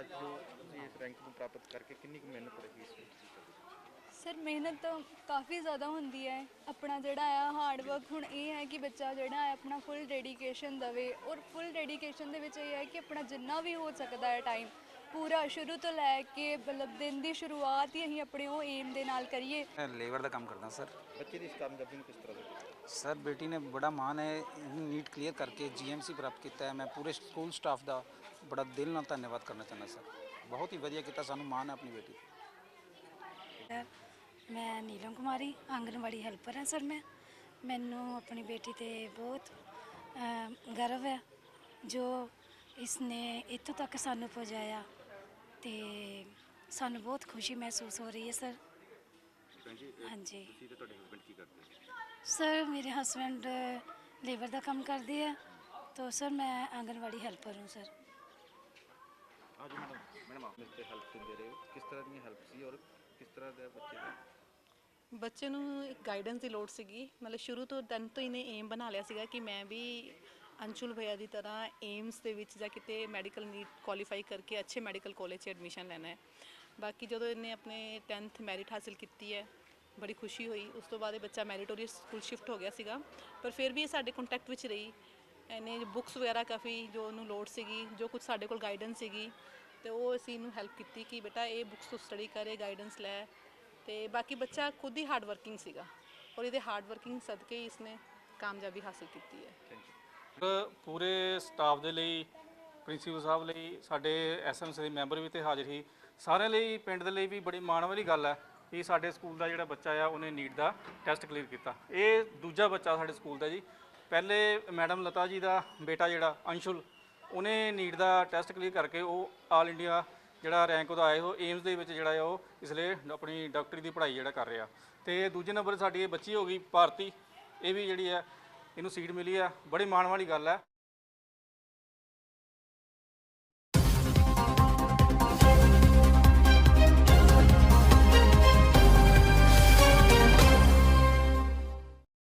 ਅੱਜ ਜੋ ਤੁਸੀਂ ਇਸ ਰੈਂਕ ਨੂੰ ਪ੍ਰਾਪਤ ਕਰਕੇ ਕਿੰਨੀ ਕੁ ਮਿਹਨਤ ਰਹੀ ਇਸ ਵਿੱਚ? ਸਰ ਮਿਹਨਤ ਤਾਂ ਕਾਫੀ ਜ਼ਿਆਦਾ ਹੁੰਦੀ ਹੈ। ਆਪਣਾ ਜਿਹੜਾ ਆ ਹਾਰਡ ਵਰਕ ਹੁਣ ਇਹ ਹੈ ਕਿ ਬੱਚਾ ਜਿਹੜਾ ਹੈ ਆਪਣਾ ਫੁੱਲ ਡੈਡੀਕੇਸ਼ਨ ਦਵੇ ਔਰ ਫੁੱਲ ਡੈਡੀਕੇਸ਼ਨ ਦੇ ਵਿੱਚ ਇਹ ਹੈ ਕਿ ਆਪਣਾ ਜਿੰਨਾ ਵੀ ਹੋ ਸਕਦਾ ਹੈ ਟਾਈਮ ਪੂਰਾ ਸ਼ੁਰੂ ਤੋਂ ਲੈ ਕੇ ਮਤਲਬ ਦਿਨ ਦੀ ਸ਼ੁਰੂਆਤ ਹੀ ਅਸੀਂ ਆਪਣੇ ਉਹ ਏਮ ਦੇ ਨਾਲ ਕਰੀਏ। ਮੈਂ ਲੇਬਰ ਦਾ ਕੰਮ ਕਰਦਾ ਸਰ। ਬੱਚੇ ਦੀ ਇਸ ਕਾਮਯਾਬੀ ਨੂੰ ਕਿਸ ਤਰ੍ਹਾਂ ਦੇਖਦੇ ਸਰ ਬੇਟੀ ਨੇ ਬੜਾ ਮਾਣ ਹੈ ਨੀਟ ਕਲੀਅਰ ਕਰਕੇ ਜੀਐਮਸੀ ਪ੍ਰਾਪਤ ਕੀਤਾ ਹੈ। ਮੈਂ ਪੂਰੇ ਸਕੂਲ ਸਟਾਫ ਦਾ ਬੜਾ ਦਿਲ ਨਾਲ ਧੰਨਵਾਦ ਕਰਨਾ ਚਾਹੁੰਦਾ ਸਰ। ਬਹੁਤ ਹੀ ਵਧੀਆ ਕੀਤਾ ਸਾਨੂੰ ਮਾਣ ਹੈ ਆਪਣੀ ਬੇਟੀ। ਤੇ। ਮੈਂ ਨੀਲਮ ਕੁਮਾਰੀ ਆਂਗਨਵਾੜੀ ਹੈਲਪਰ ਹਾਂ ਸਰ ਮੈਂ। ਮੈਨੂੰ ਆਪਣੀ ਬੇਟੀ ਤੇ ਬਹੁਤ ਅ, ਗਰਵ ਹੈ ਜੋ ਇਸਨੇ ਇੱਥੋਂ ਤੱਕ ਸਾਨੂੰ ਪਹੁੰਚਾਇਆ ਤੇ ਸਾਨੂੰ ਬਹੁਤ ਖੁਸ਼ੀ ਮਹਿਸੂਸ ਹੋ ਰਹੀ ਹੈ ਸਰ। ਹਾਂਜੀ। ਤੇ ਤੁਹਾਡੇ ਹਸਬੰਡ ਕੀ ਕਰਦੇ ਸਰ ਮੇਰੇ ਹਸਬੰਡ ਲੇਬਰ ਦਾ ਕੰਮ ਕਰਦੇ ਆ ਤਾਂ ਸਰ ਮੈਂ ਆਂਗਨਵਾੜੀ ਹੈਲਪਰ ਹਾਂ ਸਰ। ਅੱਜ ਮੈਡਮ ਮੈਡਮ ਆਪ ਮੇਰੇ ਤੇ ਹੈਲਪ ਦਿੰਦੇ ਰਹੇ ਹੋ। ਕਿਸ ਤਰ੍ਹਾਂ ਦੀ ਹੈਲਪ ਸੀ ਔਰ ਕਿਸ ਤਰ੍ਹਾਂ ਦੇ ਬੱਚੇ ਦਾ ਬੱਚੇ ਨੂੰ ਇੱਕ ਗਾਈਡੈਂਸ ਦੀ ਲੋੜ ਸੀਗੀ। ਮਤਲਬ ਸ਼ੁਰੂ ਤੋਂ ਦਿਨ ਤੋਂ ਇਹਨੇ ਏਮ ਬਣਾ ਲਿਆ ਸੀਗਾ ਕਿ ਮੈਂ ਵੀ ਅੰਸ਼ੁਲ ਭਈਆ ਦੀ ਤਰ੍ਹਾਂ ਏਮਸ ਦੇ ਵਿੱਚ ਜਾਂ ਕਿਤੇ ਮੈਡੀਕਲ ਨੀਟ ਕੁਆਲੀਫਾਈ ਕਰਕੇ ਅੱਛੇ ਮੈਡੀਕਲ ਕਾਲਜ 'ਚ ਐਡਮਿਸ਼ਨ ਲੈਣਾ ਹੈ। ਬਾਕੀ ਜਦੋਂ ਇਹਨੇ ਆਪਣੇ 10th ਮੈਰਿਟ ਹਾਸਿਲ ਕੀਤੀ ਹੈ, ਬੜੀ ਖੁਸ਼ੀ ਹੋਈ। ਉਸ ਤੋਂ ਬਾਅਦ ਇਹ ਬੱਚਾ ਮੈਰੀਟੋਰੀਅਸ ਸਕੂਲ ਸ਼ਿਫਟ ਹੋ ਗਿਆ ਸੀਗਾ। ਪਰ ਫਿਰ ਵੀ ਇਹ ਸਾਡੇ ਕੰਟੈਕਟ ਵਿੱਚ ਰਹੀ। ਇਹਨੇ ਬੁੱਕਸ ਵਗੈਰਾ ਕਾਫੀ ਜੋ ਉਹਨੂੰ ਲੋੜ ਸੀਗੀ, ਜੋ ਕੁਝ ਸਾਡੇ ਕੋਲ ਗਾਈਡੈਂਸ ਸੀਗੀ, ਤੇ ਉਹ ਅਸੀਂ ਇਹਨੂੰ ਹੈਲਪ ਕੀਤੀ ਕਿ ਬੇਟਾ ਇਹ ਬੁੱਕਸ ਤੋਂ ਸਟੱਡੀ ਕਰੇ ਗਾਈਡੈਂਸ ਲੈ। ਤੇ ਬਾਕੀ ਬੱਚਾ ਖੁਦ ਹੀ ਹਾਰਡ ਵਰਕਿੰਗ ਸੀਗਾ ਔਰ ਇਹਦੇ ਹਾਰਡ ਵਰਕਿੰਗ ਸਦਕੇ ਹੀ ਇਸਨੇ ਕਾਮਯਾਬੀ ਹਾਸਲ ਕੀਤੀ ਹੈ। ਥੈਂਕ ਪੂਰੇ ਸਟਾਫ ਦੇ ਲਈ ਪ੍ਰਿੰਸੀਪਲ ਸਾਹਿਬ ਲਈ, ਸਾਡੇ ਐਸਐਮਸੀ ਦੇ ਮੈਂਬਰ ਵੀ ਤੇ ਹਾਜ਼ਰ ਸੀ। ਸਾਰਿਆਂ ਲਈ, ਪਿੰਡ ਦੇ ਲਈ ਵੀ ਬੜੀ ਮਾਣ ਵਾਲੀ ਗੱਲ ਹੈ ਕਿ ਸਾਡੇ ਸਕੂਲ ਦਾ ਜਿਹੜਾ ਬੱਚਾ ਆ, ਉਹਨੇ ਨੀਟ ਦਾ ਟੈਸਟ ਕਲੀਅਰ ਕੀਤਾ। ਇਹ ਦੂਜਾ ਬੱਚਾ ਸਾਡੇ ਸਕੂਲ ਦਾ ਜੀ। ਪਹਿਲੇ ਮੈਡਮ ਲਤਾ ਜੀ ਦਾ ਬੇਟਾ ਜਿਹੜਾ ਅੰਸ਼ੁਲ, ਉਹਨੇ ਨੀਟ ਦਾ ਟੈਸਟ ਕਲੀਅਰ ਕਰਕੇ ਉਹ ਆਲ ਇੰਡੀਆ ਜਿਹੜਾ ਰੈਂਕ ਉਹਦਾ ਆਏ ਉਹ ਏਮਸ ਦੇ ਵਿੱਚ ਜਿਹੜਾ ਆ, ਉਹ ਇਸ ਲਈ ਆਪਣੀ ਡਾਕਟਰੀ ਦੀ ਪੜ੍ਹਾਈ ਜਿਹੜਾ ਕਰ ਰਿਹਾ। ਤੇ ਦੂਜੇ ਨੰਬਰ ਸਾਡੀ ਇਹ ਬੱਚੀ ਹੋ ਗਈ ਭਾਰਤੀ, ਇਹ ਵੀ ਜਿਹੜੀ ਹੈ ਇਹਨੂੰ ਸੀਟ ਮਿਲੀ ਆ, ਬੜੀ ਮਾਣ ਵਾਲੀ ਗੱਲ ਹੈ